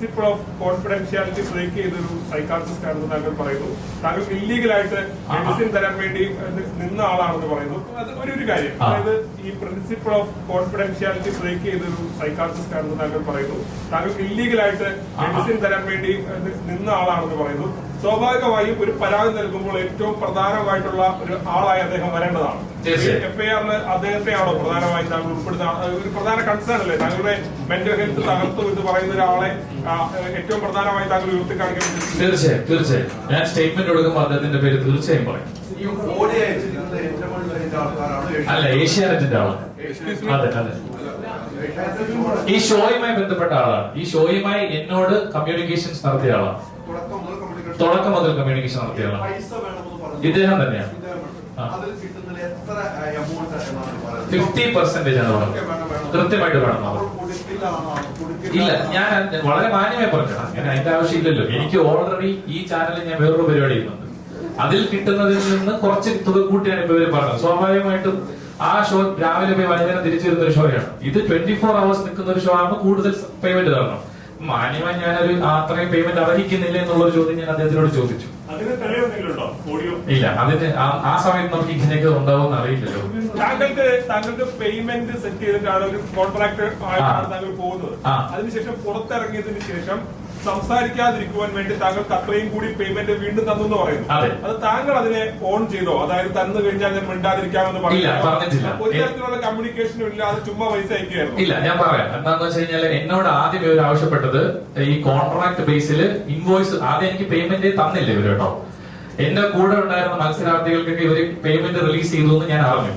Principle of confidentiality break ചെയ്തൊരു psychiatrist ആണെന്ന് താങ്കൾ പറയുന്നു. താങ്കൾ ഇല്ലീഗലായിട്ട് മെഡിസിൻ തരാൻ വേണ്ടി നിന്ന ആളാണെന്ന് പറയുന്നു. അത് ഒരു ഒരു കാര്യം. അതായത് ഈ പ്രിൻസിപ്പിൾ ഓഫ് കോൺഫിഡൻഷ്യാലിറ്റി ബ്രേക്ക് ചെയ്തൊരു സൈക്കാട്രിസ്റ്റ് ആണെന്ന് താങ്കൾ പറയുന്നു. താങ്കൾ ഇല്ലീഗലായിട്ട് മെഡിസിൻ തരാൻ വേണ്ടി നിന്ന ആളാണെന്ന് പറയുന്നു. സ്വാഭാവികമായും ഒരു പരാതി നൽകുമ്പോൾ ഏറ്റവും പ്രധാനമായിട്ടുള്ള ഒരു ആളായി അദ്ദേഹം വരേണ്ടതാണ്. തീർച്ചയായും. എഫ്ഐആറിൽ അദ്ദേഹത്തെയാണോ പ്രധാനമായും താങ്കൾ ഉൾപ്പെടുന്ന ഒരു പ്രധാന കൺസേൺ അല്ലേ? താങ്കളുടെ മെന്റൽ ഹെൽത്ത് തകർത്തു എന്ന് പറയുന്ന ഒരാളെ ഏറ്റവും പ്രധാനമായി താങ്കൾ ഉയർത്തി കാണിക്കുന്നത് തീർച്ചയായും തീർച്ചയായും. ഞാൻ സ്റ്റേറ്റ്മെന്റ് കൊടുക്കുമ്പോൾ അദ്ദേഹത്തിന്റെ പേര് തീർച്ചയായും പറയും. അല്ല ഏഷ്യാനെറ്റിന്റെ ആളാണ്. അതെ അതെ. ഈ ഷോയുമായി ബന്ധപ്പെട്ട ആളാണ്. ഈ ഷോയുമായി എന്നോട് കമ്മ്യൂണിക്കേഷൻസ് നടത്തിയ ആളാണ്. തുടക്കം മുതൽ കമ്മ്യൂണിക്കേഷൻ നടത്തിയാണ്. ഇദ്ദേഹം തന്നെയാണ്. ഫിഫ്റ്റി പെർസെന്റേജ് ആണ് പറഞ്ഞത്. കൃത്യമായിട്ട് വേണം ഇല്ല ഞാൻ വളരെ മാന്യമായി പറഞ്ഞു അങ്ങനെ അതിന്റെ ആവശ്യമില്ലല്ലോ. എനിക്ക് ഓൾറെഡി ഈ ചാനലിൽ ഞാൻ വേറൊരു പരിപാടി ചെയ്യുന്നുണ്ട്. അതിൽ കിട്ടുന്നതിൽ നിന്ന് കുറച്ച് തുക കൂട്ടിയാണ് ഇപ്പൊ ഇവർ പറഞ്ഞത്. സ്വാഭാവികമായിട്ടും ആ ഷോ രാവിലെ പോയി വൈകുന്നേരം തിരിച്ചു വരുന്ന ഒരു ഷോയാണ് ഇത് ട്വന്റി ഫോർ അവേഴ്സ് നിൽക്കുന്ന ഒരു ഷോ ആകുമ്പോൾ കൂടുതൽ പേയ്മെന്റ് തരണം. മാന്യമായി ഞാനൊരു അത്രയും പേയ്മെന്റ് അർഹിക്കുന്നില്ല എന്നുള്ളൊരു ചോദ്യം ഞാൻ അദ്ദേഹത്തിനോട് ചോദിച്ചു. ഇല്ല അതിന് ആ- സമയത്ത് നമുക്ക് ഇങ്ങനെയൊക്കെ ഉണ്ടാവും അറിയില്ലല്ലോ. താങ്കൾക്ക് താങ്കൾക്ക് പേയ്മെന്റ് സെറ്റ് ചെയ്തിട്ടാണ് ഒരു കോൺട്രാക്ട് ആയിട്ടാണ്. താങ്കൾ പോകുന്നത്. അതിനുശേഷം പുറത്തിറങ്ങിയതിന് ശേഷം സംസാരിക്കാതിരിക്കുവാൻ വേണ്ടി താങ്കൾക്ക് അത്രയും കൂടി പേയ്മെന്റ് വീണ്ടും തന്നു എന്ന് പറയുന്നു. അത്. താങ്കൾ അതിനെ ഓൺ ചെയ്തോ? അതായത് തന്നു കഴിഞ്ഞാൽ ഞാൻ മിണ്ടാതിരിക്കാമെന്ന് ഇല്ല, പറഞ്ഞിട്ടില്ല. ഒരു തരത്തിലുള്ള കമ്മ്യൂണിക്കേഷനും ഇല്ലാതെ ചുമ്മാ പൈസ അയക്കുകയായിരുന്നു. ഇല്ല ഞാൻ പറയാം. എന്താണെന്ന് വെച്ച് കഴിഞ്ഞാൽ എന്നോട് ആദ്യം ഇവർ ആവശ്യപ്പെട്ടത് ഈ കോൺട്രാക്ട് ബേസിൽ ഇൻവോയ്സ് ആദ്യം എനിക്ക് പേയ്മെന്റ് തന്നില്ല ഇവർ കേട്ടോ. എന്റെ കൂടെ ഉണ്ടായിരുന്ന മത്സരാർത്ഥികൾക്കൊക്കെ ഇവർ പേയ്മെന്റ് റിലീസ് ചെയ്തു എന്ന് ഞാൻ അറിഞ്ഞു.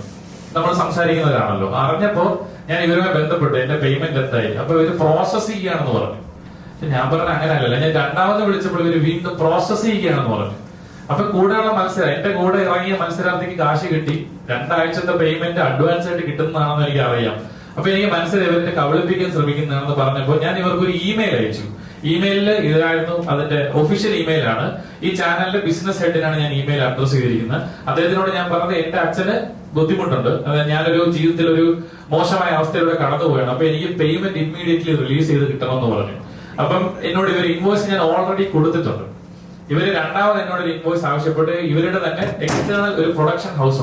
നമ്മൾ സംസാരിക്കുന്നവരാണല്ലോ. അറിഞ്ഞപ്പോ ഞാൻ ഇവരുമായി ബന്ധപ്പെട്ടു എന്റെ പേയ്മെന്റ് എന്തായി? അപ്പൊ ഇവർ പ്രോസസ് ചെയ്യുകയാണെന്ന് പറഞ്ഞു. ഞാൻ പറഞ്ഞ അങ്ങനെയല്ല ഞാൻ രണ്ടാമത് വിളിച്ചപ്പോൾ ഇവർ വീണ്ടും പ്രോസസ് ചെയ്യുകയാണെന്ന് പറഞ്ഞു. അപ്പൊ കൂടെയുള്ള മത്സരം എന്റെ കൂടെ ഇറങ്ങിയ മത്സരാർത്ഥിക്ക് കാശ് കിട്ടി. രണ്ടാഴ്ചത്തെ പേയ്മെന്റ് അഡ്വാൻസ് ആയിട്ട് കിട്ടുന്നതാണെന്ന് എനിക്ക് അറിയാം. അപ്പൊ എനിക്ക് മനസ്സിലായി ഇവരെ കബളിപ്പിക്കാൻ ശ്രമിക്കുന്നതാണെന്ന് പറഞ്ഞപ്പോൾ ഞാൻ ഇവർക്ക് ഒരു ഇമെയിൽ അയച്ചു. ഇമെയിലിൽ ഇതായിരുന്നു അതിന്റെ ഒഫീഷ്യൽ ഇമെയിൽ ആണ്. ഈ ചാനലിന്റെ ബിസിനസ് ഹെഡിനാണ് ഞാൻ ഇമെയിൽ അഡ്രസ് ചെയ്തിരിക്കുന്നത്. അദ്ദേഹത്തിനോട് ഞാൻ പറഞ്ഞത് എന്റെ അച്ഛന് ബുദ്ധിമുട്ടുണ്ട്. അതായത് ഞാനൊരു ജീവിതത്തിൽ ഒരു മോശമായ അവസ്ഥയിലൂടെ കടന്നുപോയാണ്. അപ്പൊ എനിക്ക് പേയ്മെന്റ് ഇമ്മീഡിയറ്റ്ലി റിലീസ് ചെയ്ത് കിട്ടണമെന്ന് പറഞ്ഞു. അപ്പം എന്നോട് ഇവർ ഇൻവോയ്സ് ഞാൻ ഓൾറെഡി കൊടുത്തിട്ടുണ്ട്. ഇവർ രണ്ടാമത് എന്നോട് ഒരു ഇൻവോയ്സ് ആവശ്യപ്പെട്ട് ഇവരുടെ തന്നെ എക്സ്റ്റേണൽ ഒരു പ്രൊഡക്ഷൻ ഹൗസ്